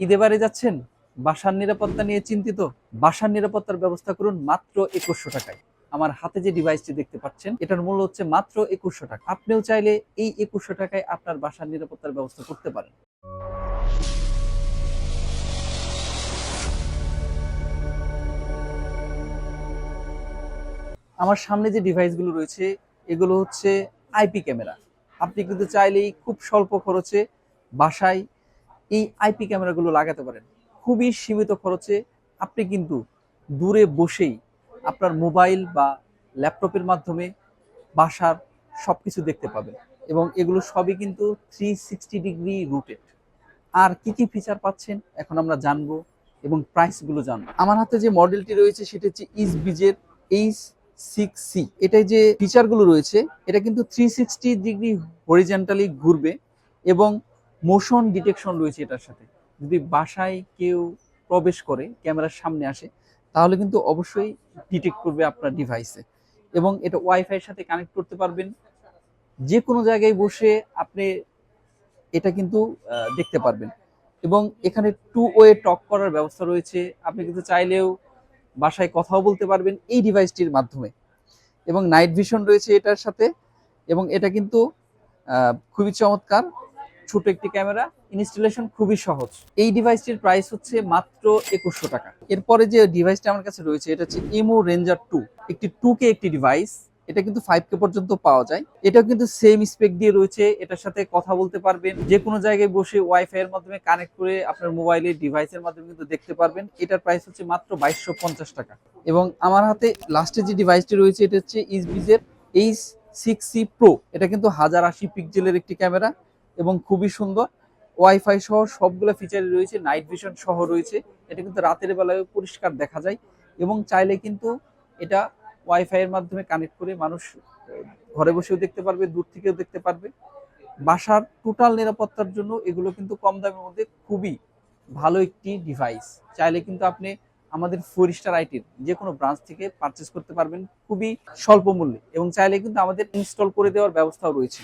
ঈদে বাড়ি যাচ্ছেন? বাসার নিরাপত্তা নিয়ে চিন্তিত? বাসার নিরাপত্তার ব্যবস্থা করুন মাত্র একুশশো টাকায়। আমার হাতে যে ডিভাইসটি দেখতে পাচ্ছেন, এটার মূল্য হচ্ছে মাত্র একুশশো টাকা। আপনিও চাইলে এই একুশশো টাকায় আপনার বাসার নিরাপত্তার ব্যবস্থা করতে পারেন। আমার সামনে যে ডিভাইসগুলো রয়েছে, এগুলো হচ্ছে আইপি ক্যামেরা আপনি কিন্তু চাইলেই খুব স্বল্প খরচে বাসায় এই আইপি ক্যামেরাগুলো লাগাতে পারেন। খুবই সীমিত খরচে আপনি কিন্তু দূরে বসেই আপনার মোবাইল বা ল্যাপটপের মাধ্যমে বাসার সব কিছু দেখতে পাবেন এবং এগুলো সবই কিন্তু থ্রি সিক্সটি ডিগ্রি রুটেড আর কি কি ফিচার পাচ্ছেন এখন আমরা জানব এবং প্রাইসগুলো জানব। আমার হাতে যে মডেলটি রয়েছে সেটা হচ্ছে ইস বিজের এইচ সিক্স সি এটাই যে ফিচারগুলো রয়েছে, এটা কিন্তু থ্রি সিক্সটি ডিগ্রি হরিজেন্টালি ঘুরবে এবং মোশন ডিটেকশন রয়েছে এটার সাথে। যদি বাসায় কেউ প্রবেশ করে, ক্যামেরার সামনে আসে, তাহলে কিন্তু অবশ্যই ডিটেক্ট করবে আপনার ডিভাইসে এবং এটা ওয়াইফাইয়ের সাথে কানেক্ট করতে পারবেন। যে কোনো জায়গায় বসে আপনি এটা কিন্তু দেখতে পারবেন। এবং এখানে টু ওয়ে টক করার ব্যবস্থা রয়েছে। আপনি কিন্তু চাইলেও বাসায় কথাও বলতে পারবেন এই ডিভাইসটির মাধ্যমে। এবং নাইট ভিশন রয়েছে এটার সাথে। এবং এটা কিন্তু খুবই চমৎকার। ছোট একটি ক্যামেরা, ইনস্টলেশন খুবই সহজ। এই ডিভাইসটির প্রাইস হচ্ছে মাত্র একুশশো টাকা। এরপরে যে ডিভাইসটা আমার কাছে রয়েছে, এটা হচ্ছে ইমো রেঞ্জার টু একটি টু কে একটি ডিভাইস এটা কিন্তু ফাইভ কে পর্যন্ত পাওয়া যায়। এটাও কিন্তু সেম স্পেক দিয়ে রয়েছে, এটার সাথে কথা বলতে পারবেন। যে কোনো জায়গায় বসে ওয়াইফাই এর মাধ্যমে কানেক্ট করে আপনার মোবাইলের ডিভাইসের মাধ্যমে কিন্তু দেখতে পারবেন। এটার প্রাইস হচ্ছে মাত্র বাইশশো পঞ্চাশ টাকা। এবং আমার হাতে লাস্টে যে ডিভাইসটি রয়েছে, এটা হচ্ছে ইসবিজের এইচ সিক্স সি প্রো এটা কিন্তু হাজার আশি পিক্সেলের একটি ক্যামেরা। এবং খুবই সুন্দর। ওয়াইফাই সহ সবগুলো ফিচারই রয়েছে নাইট ভিশন সহ রয়েছে। এটা কিন্তু রাতের বেলায় পরিষ্কার দেখা যায় এবং চাইলে কিন্তু এটা ওয়াইফাই এর মাধ্যমে কানেক্ট করে মানুষ, ঘরে বসেও দেখতে পারবে, দূর থেকেও দেখতে পারবে। বাসার টোটাল নিরাপত্তার জন্য এগুলো কিন্তু কম দামের মধ্যে খুবই ভালো একটি ডিভাইস চাইলে কিন্তু আপনি আমাদের ফোর স্টার আইটির যে কোনো ব্রাঞ্চ থেকে পারচেস করতে পারবেন খুবই স্বল্প মূল্যে এবং চাইলে কিন্তু আমাদের ইনস্টল করে দেওয়ার ব্যবস্থাও রয়েছে।